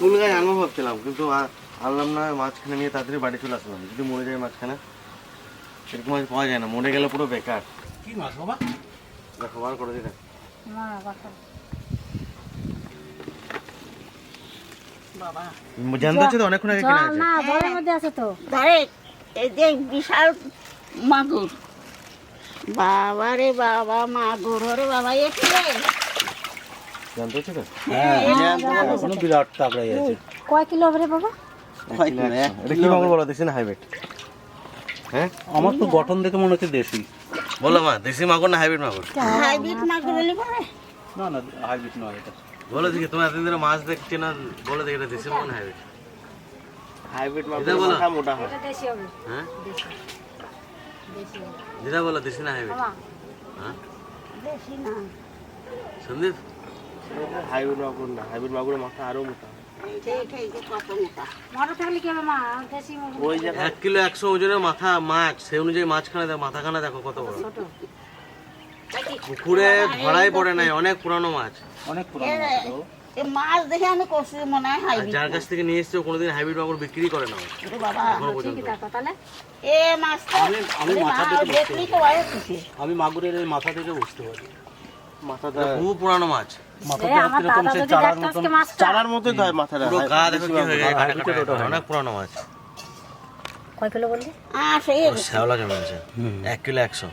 ফুল গাছ আনব ভাবছিলাম কিন্তু আনলাম না মাঝখানে নিয়ে তাড়াতাড়ি বাড়ি চলে আসলাম। যদি মরে যায় মাঝখানে এরকম মাছ পাওয়া যায় না। মরে গেলে পুরো বেকার। কি মাছ বাবা? দেখো বার করে দিলে বাবা বাবা। জানতে হচ্ছে তো অনেকক্ষণ আগে কেনা না জলের মধ্যে আছে তো। ধরে এই যে বিশাল মাগুর। বাবা রে বাবা মাগুর রে বাবা এ কি? জানতে হ্যাঁ। এখনও বিরাট তাগড়াই আছে। কয় কিলো হবে রে বাবা? এটা কি মাগুর বলো দেশি না হাইব্রিড? হ্যাঁ? আমার তো গঠন দেখে মনে হচ্ছে দেশি। বলো মা দেশি মাগুর না হাইব্রিড মাগুর? হাইব্রিড মাগুর হলে না না হাইব্রিড নয় এটা। বলো দেখি তোমার এতদিন ধরে মাছ দেখছি না বলো দেখি এটা দেশি মাগুর না হাইব্রিড? হাইব্রিড এটা বলো। মাথা মোটা হয়। দেশি হবে। হ্যাঁ? দেশি। দেশি যেটা বলো দেশি না হাইব্রিড? হ্যাঁ? না। সন্দীপ? হাইব্রিড মাগুর না হাইব্রিড মাগুরের মাথা আরও মোটা। এক কিলো একশো ওজনের মাথা মাছ সেই অনুযায়ী মাছখানে দেখো মাথাখানা দেখো কত বড়। পুকুরে ধরাই পড়ে নাই অনেক পুরানো মাছ। অনেক পুরানো মাছ তো। এই মাছ দেখে আমি করছি মনে হয় হাইব্রিড যার কাছ থেকে নিয়ে এসছে কোনোদিন হাইব্রিড মাগুর বিক্রি করে না। বাবা এ মাছটা আমি- আমি মাথা হচ্ছে আমি মাগুরের মাথা থেকে বুঝতে পারি মাথাটা খুব পুরানো মাছ। চারার দেখতো মতন আজকে মাছটা মতোই হয় মাথাটা। পুরো গা দেখো কি হয়ে গেছে কাটা কাটা। অনেক পুরানো মাছ। কয় কিলো বললি? আর সেই ও এক কিলো একশো।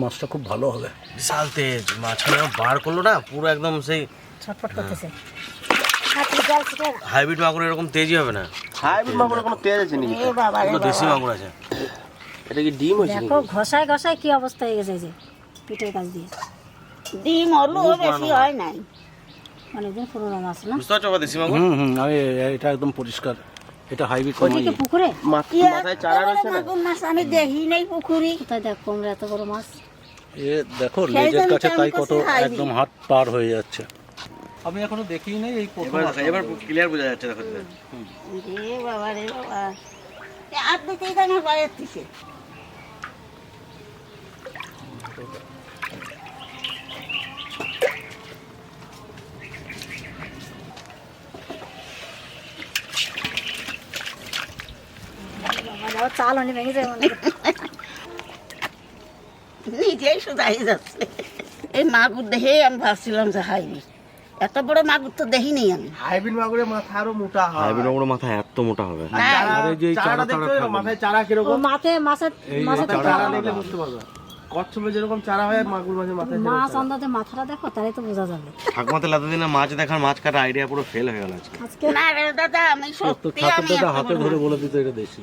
মাছটা খুব ভালো হবে। বিশাল তেজ মাছখানে বার করল না পুরো একদম সেই ছটফট করতেছে। ছিটে। হাইব্রিড মাগুর এরকম তেজই হবে না। হাইব্রিড মাগুরের কোনো তেজ আছে নাকি? এ বাবা রে পুরো দেশি মাগুর আছে। এটা কি ডিম হয়েছে দেখো ঘষায় ঘষায় কি অবস্থা হয়ে গেছে এই যে পিঠের কাছ দিয়ে। ডিম হলো বেশি হয় নাই। অনেকদিন পুরোনো মাছ না? বুঝতে পারছ দেশি মাগুর হুম হুম আমি এটা একদম পরিষ্কার। এটা হাইব্রিড ওইটা কি পুকুরে? মাথায় চারা রয়েছে না? মাগুর মাছ আমি দেখি নাই পুকুরি। কোথায় দেখ কোমরা এত বড় মাছ? এ দেখো লেজের কাছে তাই কত একদম হাত পার হয়ে যাচ্ছে। আমি এখনও দেখিই নাই এই প্রথম এবার এবার ক্লিয়ার বোঝা যাচ্ছে দেখো। রে বাবা রে বাবা। এ আর দিতেই তো আমার ভয় হচ্ছে চাল অনেক ভেঙে যায় নিজেই শুধাই যাচ্ছে। এই মাগুর দেখে আমি ভাবছিলাম যে হাইবি এত বড় মাগুর তো দেখিনি আমি। হাইব্রিড মাগুরের মাথা আরও মোটা হয়। হাইব্রিড মাগুরের মাথা এত মোটা হবে। আর এই যে চারা দেখতে মাথায় চারা কীরকম? মাথায় মাছের মাছের চারা দেখলে বুঝতে পারবে। কচ্ছপে যেরকম চারা হয় মাগুর মাছের মাথায় মাছ আন্দাজে মাথাটা দেখো তাহলে তো বোঝা যাবে। ঠাকুমাতে এতদিনে মাছ দেখার মাছ কাটা আইডিয়া পুরো ফেল হয়ে গেল আজকে। আজকে? না রে দাদা আমি সত্যি ঠাকুর আমি দাদা হাতে ধরে বলে দিত এটা দেশি।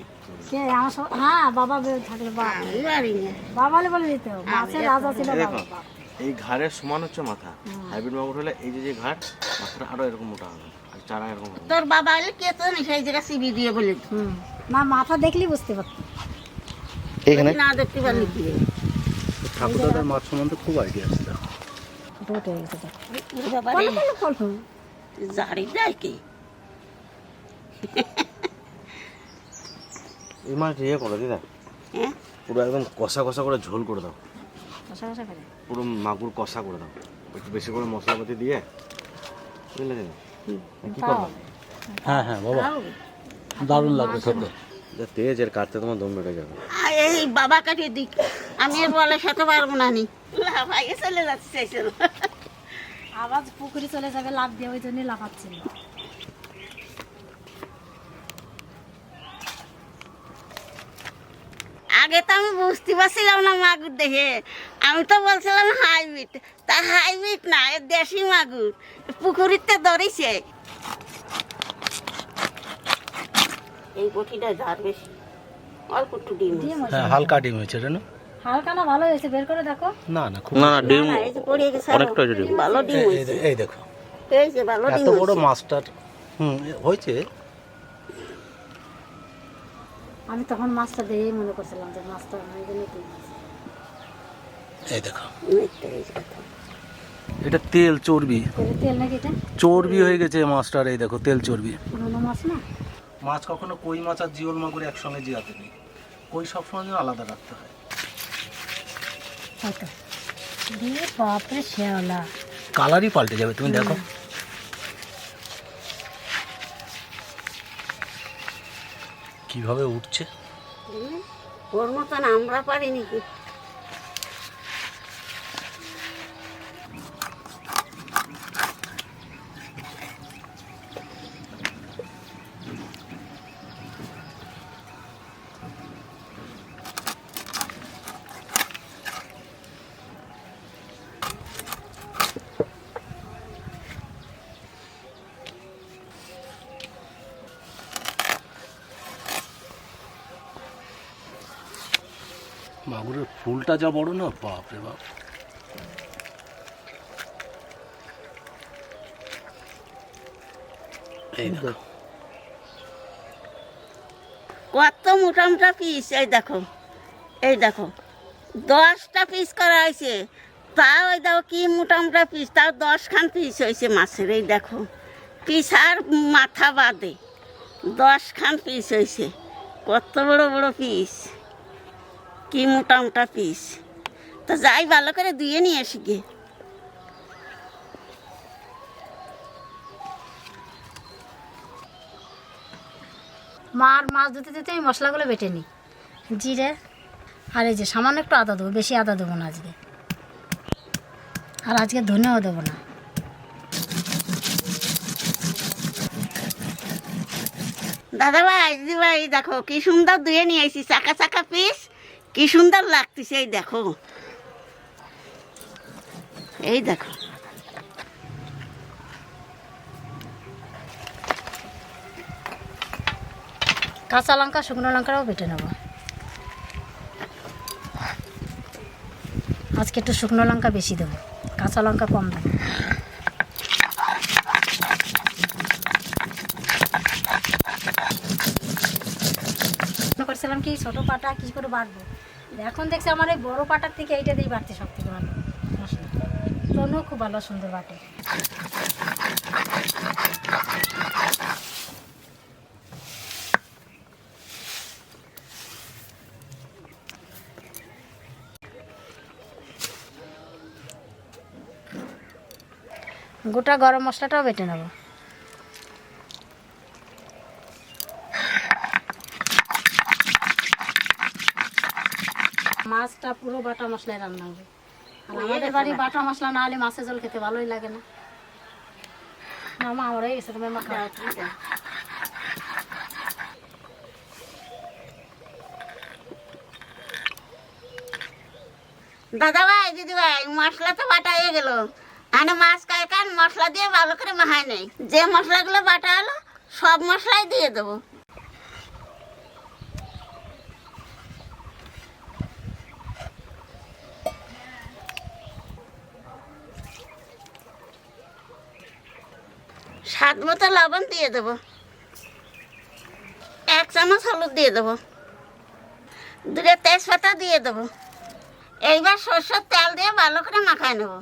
কে? আমার হ্যাঁ বাবা বের থাকলে বা আমি পারি না। বাবালে বলে দিতে মাছের রাজা ছিল বাবা। এই ঘাড়ের সমান হচ্ছে মাথা। হাইব্রিড মাগুর হলে এই যে যে ঘাট মাথাটা আরও এরকম মোটা হবে আর চারা এরকম তোর বাবা এলে কে তো সেই জায়গা সিবি দিয়ে বলে না মাথা দেখলেই বুঝতে পারতো। এখানে না দেখতে পারলি কি? ঠাকুর দাদার মাছ সম্বন্ধে খুব আইডিয়া আছে এই মাছ ইয়ে করো দিদা। হ্যাঁ? পুরো একদম কষা কষা করে ঝোল করে দাও। কষা কষা করে? পুরো মাগুর কষা করে দাও। একটু বেশি করে মশলাপাতি দিয়ে। বুঝলে কি করব? হ্যাঁ হ্যাঁ বাবা। দারুণ লাগবে খেতে। যা তেজ এর কাটতে তোমার দম বেড়ে যাবে। এই বাবা কাটিয়ে দিক। আমি বলে খেতে পারব না নি। লাফাইয়ে চলে যাচ্ছে চাইছিল আওয়াজ পুকুরে চলে যাবে লাভ দিয়ে ওই জন্যই লাফাচ্ছিল আগে তো আমি বুঝতে পারছিলাম না মাগুর দেখে আমি তো বলছিলাম হাইব্রিড তা হাইব্রিড না এ দেশি মাগুর। পুকুরিতে ধরেছে। এই বটিটা ঝাড় বেশি। অল্প একটু ডিম। হ্যাঁ হালকা ডিম হয়েছে রে না হালকা না ভালো হয়েছে? বের করে দেখো। না না খুব না না ডিম। অনেকটা ডিম। ভালো ডিম হয়েছে। এই- দেখো। এই যে ভালো ডিম এত বড়। মাছটার হুম হয়েছে। আমি তখন মাছটা দেখেই মনে করছিলাম যে মাছটা আমি জানি কি এই দেখো। এটা তেল চর্বি। তেল নাকি এটা? চর্বি হয়ে গেছে মাছটার এই দেখো তেল চর্বি। পুরোনো মাছ না? মাছ কখনো কই মাছ আর জিওল মাগুর একসঙ্গে জিয়াতে নেই। কই সবসময় যেন আলাদা রাখতে হয়। হতো বাপরে শ্যাওলা। কালারই পাল্টে যাবে তুমি দেখো। কীভাবে উঠছে? ওর মতন আমরা পারিনি মাগুরের ফুলটা যা বড় না বাপ। রে বাপ এই কত মোটা মোটা পিস এই দেখো। এই দেখো। দশটা পিস করা হয়েছে। তাও ওই দেখো কি মোটা মোটা পিস তাও দশখান পিস হয়েছে মাছের, এই দেখো। পিস আর মাথা বাদে। দশখান পিস হয়েছে। কত বড় বড় পিস কি মোটা মোটা পিস তো যাই ভালো করে ধুয়ে নিয়ে আসি গিয়ে মার মাছ ধুতে ধুতে আমি মশলাগুলো বেটে নিই। জিরে আর এই যে সামান্য একটু আদা দেবো বেশি আদা দেবো না আজকে। আর আজকে ধনেও দেবো না। দাদা ভাই দিদি ভাই দেখো কি সুন্দর ধুয়ে নিয়ে আসি চাকা চাকা পিস কি সুন্দর লাগতেছে, এই দেখো। এই দেখো। কাঁচা লঙ্কা, শুকনো লঙ্কাটাও বেটে নেব। আজকে একটু শুকনো লঙ্কা বেশি দেবো, কাঁচা লঙ্কা কম দেবো। করছিলাম কি? ছোটো পাটা কী করে বাটবো? এখন দেখছি আমার এই বড়ো পাটার থেকে এইটা দিয়েই বাড়তে সব থেকে ভালো তনুও খুব ভালো সুন্দর বাটে গোটা গরম মশলাটাও বেটে নেব। মাছটা পুরো বাটা মশলায় রান্না হবে। আর আমাদের বাড়ি বাটা মশলা না হলে মাছের জল খেতে ভালোই লাগে না। না মা আমার গেছে তোমার মা। দাদা ভাই দিদি ভাই মশলা তো বাটা হয়ে গেল। আমি মাছ খাই কান মশলা দিয়ে ভালো করে মাহাই নেই। যে মশলাগুলো বাটা হলো সব মশলাই দিয়ে দেবো। স্বাদ মতো লবণ দিয়ে দেবো। এক চামচ হলুদ দিয়ে দেবো। দুটো তেজপাতা দিয়ে দেবো। এইবার সর্ষের তেল দিয়ে ভালো করে মাখায় নেব।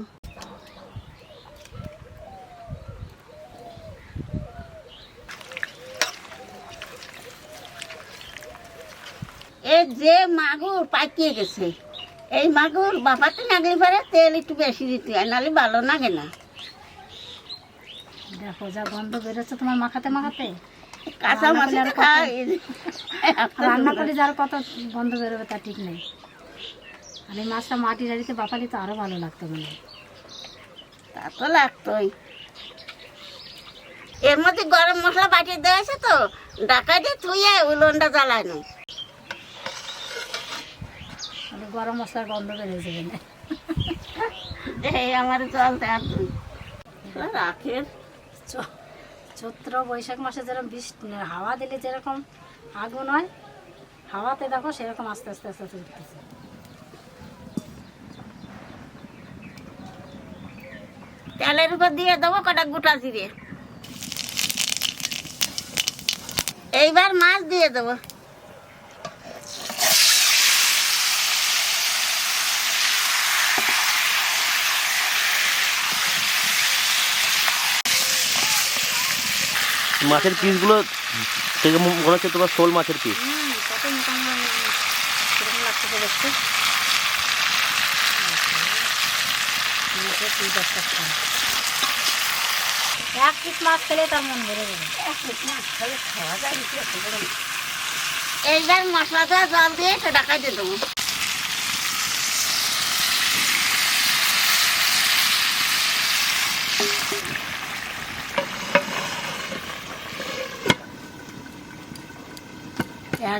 এই যে মাগুর পাকিয়ে গেছে, এই মাগুর বাপাতে নাগলে পারে তেল একটু বেশি দিতে হয়, নাহলে ভালো লাগে না। দেখো যা গন্ধ বেরোচ্ছে তোমার মাখাতে মাখাতে। কাঁচা মাছ করলে রান্না করে যার কত গন্ধ বেরোবে তা ঠিক নেই। আর এই মাছটা মাটি ডাড়িতে বাপালি তো আরও ভালো লাগতো মনে। তা তো লাগতোই। এর মধ্যে গরম মশলা বাটিয়ে দেওয়া আছে তো ডাকা দিয়ে থুয়ে উলনটা তাহলে গরম মশলার গন্ধ বেরিয়ে যাবে না। এই আমার চলতে আর রাখের। চৈত্র বৈশাখ মাসে যেরকম বৃষ্টি হাওয়া দিলে যেরকম আগুন হয়, হাওয়াতে দেখো সেরকম আস্তে আস্তে আস্তে আস্তে উঠতেছে। তেলের উপর দিয়ে দেবো কটা গোটা জিরে। এইবার মাছ দিয়ে দেবো। মাছের পিসগুলো থেকে মনে হচ্ছে তোমার শোল মাছের পিস পিস এক পিস মাছ খেলে তার মন ভরে যাবে। খাওয়া যায় এইবার মশলা দেওয়া জল দিয়ে ডাকাই দিয়ে দেবো।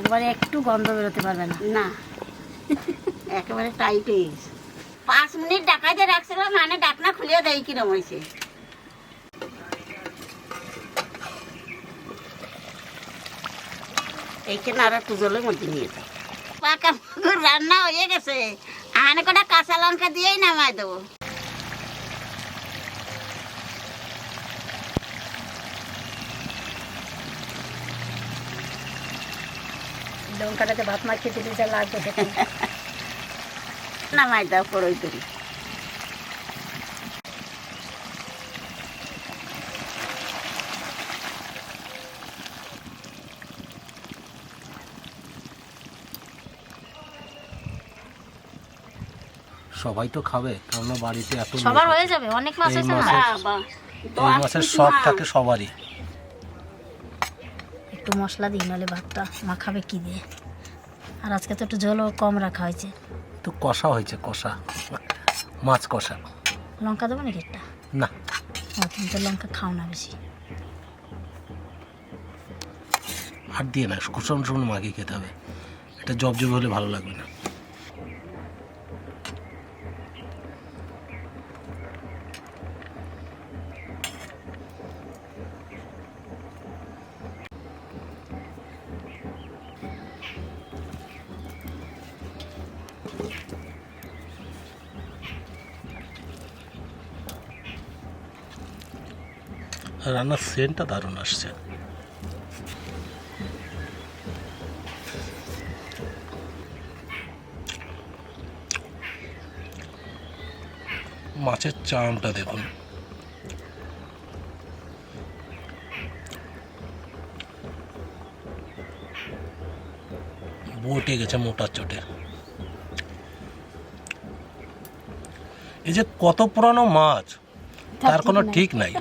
একবারে একটু গন্ধ বেরোতে পারবে না। না। একেবারে টাইট হয়ে গেছে। পাঁচ মিনিট ডাকাই দিয়ে রাখছিলাম মানে ডাকনা খুলে দেয় কিরম হয়েছে। এইখানে আর একটু জলের মধ্যে নিয়ে পাকা রান্না হয়ে গেছে। আনে কটা কাঁচা লঙ্কা দিয়েই নামাই দেবো। ভাত মাখিয়ে দিলে যা লাগবে। নামাই দাও করি। সবাই তো খাবে কেননা বাড়িতে এত সবার হয়ে যাবে অনেক মাছ আছে না? মাছের- মাছের শখ থাকে সবারই। মশলা দিই নাহলে ভাতটা মাখাবে কি দিয়ে? আর আজকে তো একটু জলও কম রাখা হয়েছে। তো কষা হয়েছে কষা। মাছ কষা। লঙ্কা দেবো নাকি একটা? না। তুমি তো লঙ্কা খাও না বেশি। আর দিয়ে না কুসন শুকনো মাখিয়ে খেতে হবে। এটা জব জব হলে ভালো লাগবে না। রান্নার সেন্টটা দারুণ আসছে। মাছের চামটা দেখুন। বটে গেছে মোটার চটে। এই যে কত পুরানো মাছ তার কোনো ঠিক নাই।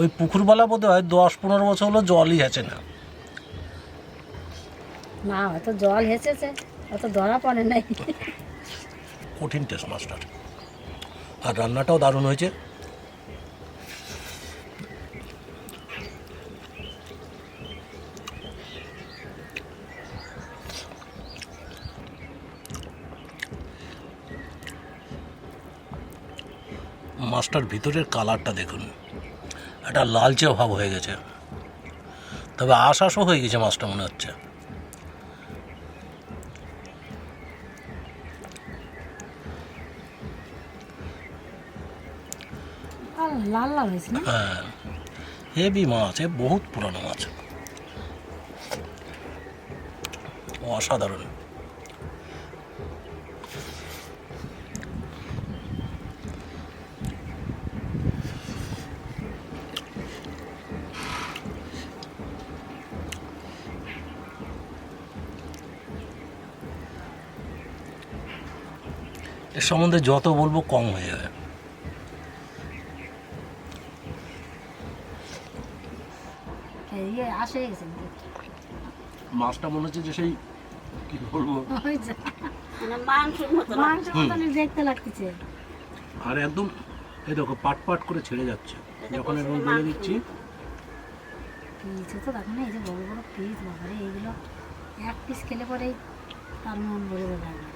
ওই পুকুরবালা বোধ হয় দশ পনেরো বছর হলো জলই আছে না। না হয়তো জল হেসেছে অত ধরা পড়ে নাই। কঠিন টেস্ট মাছটার আর রান্নাটাও দারুণ হয়েছে। মাছটার ভিতরের কালারটা দেখুন। একটা লালচে ভাব হয়ে গেছে। তবে আশ আশও হয়ে গেছে মাছটা মনে হচ্ছে। লাল লাল হয়েছে হ্যাঁ। হেভি মাছ এ বহুত পুরানো মাছ। অসাধারণ। সম্বন্ধে যত বলব কম হয়ে যাবে। এই ইয়ে মাছটা মনে হচ্ছে যে সেই কি বলব? মানে দেখতে লাগতেছে। আর একদম এই দেখো পাট পাট করে ছেড়ে যাচ্ছে। যখন এরকম বলে দিচ্ছি। পিস তো দেখো না এই যে বড় বড় পিস বাবারে এইগুলো এক পিস খেলে পরেই তার মন ভরে যাবে।